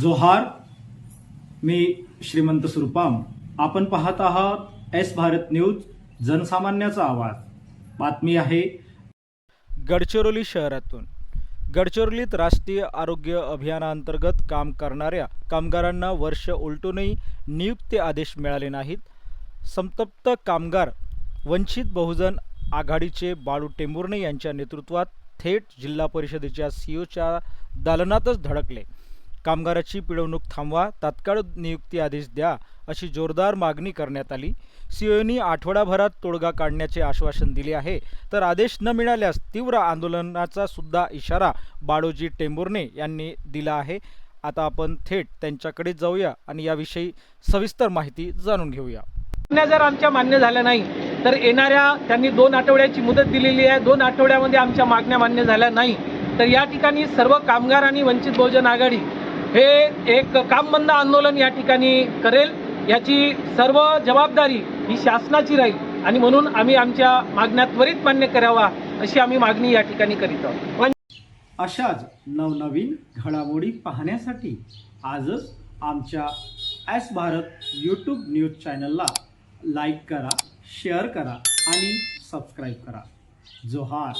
जोहार मी श्रीमंत सुरपाम. आपण पाहत आहात एस भारत न्यूज जनसामान्याचा आवाज. बातमी आहे. गडचिरोली शहरातून. गडचिरोलीत राष्ट्रीय आरोग्य अभियानांतर्गत काम करणाऱ्या कामगारांना वर्ष उलटूनही नियुक्ती आदेश मिळाले नाहीत. संतप्त कामगार वंचित बहुजन आघाडीचे बाळू टेंभुर्णे यांच्या नेतृत्वात थेट जिल्हा परिषदेच्या सीओच्या दालनातच धडकले. कामगाराची पिळवणूक थांबवा तात्काळ नियुक्ती आदेश द्या अशी जोरदार मागणी करण्यात आली. सीओनी आठवडाभरात तोडगा काढण्याचे आश्वासन दिले आहे. तर आदेश न मिळाल्यास तीव्र आंदोलनाचा सुद्धा इशारा बाळोजी टेंभुर्णे यांनी दिला आहे. आता आपण थेट त्यांच्याकडे जाऊया आणि याविषयी सविस्तर माहिती जाणून घेऊया. जर आमच्या मान्य झाल्या नाही तर येणाऱ्या त्यांनी दोन आठवड्याची मुदत दिलेली आहे. दोन आठवड्यामध्ये आमच्या मागण्या मान्य झाल्या नाही. तर या ठिकाणी सर्व कामगार आणि वंचित बहुजन आघाडी हे एक काम बंद आंदोलन या ठिकाणी करेल. याची सर्व जबाबदारी ही शासनाची राहील आणि म्हणून आम्ही आमच्या मागण्या त्वरित मान्य करावा अशी आम्ही मागणी या ठिकाणी करीत आहोत. अशाच नवनवीन घडामोडी पाहण्यासाठी आजच आमच्या एस भारत यूट्यूब न्यूज चॅनलला लाईक करा शेअर करा आणि सबस्क्राईब करा. जोहार.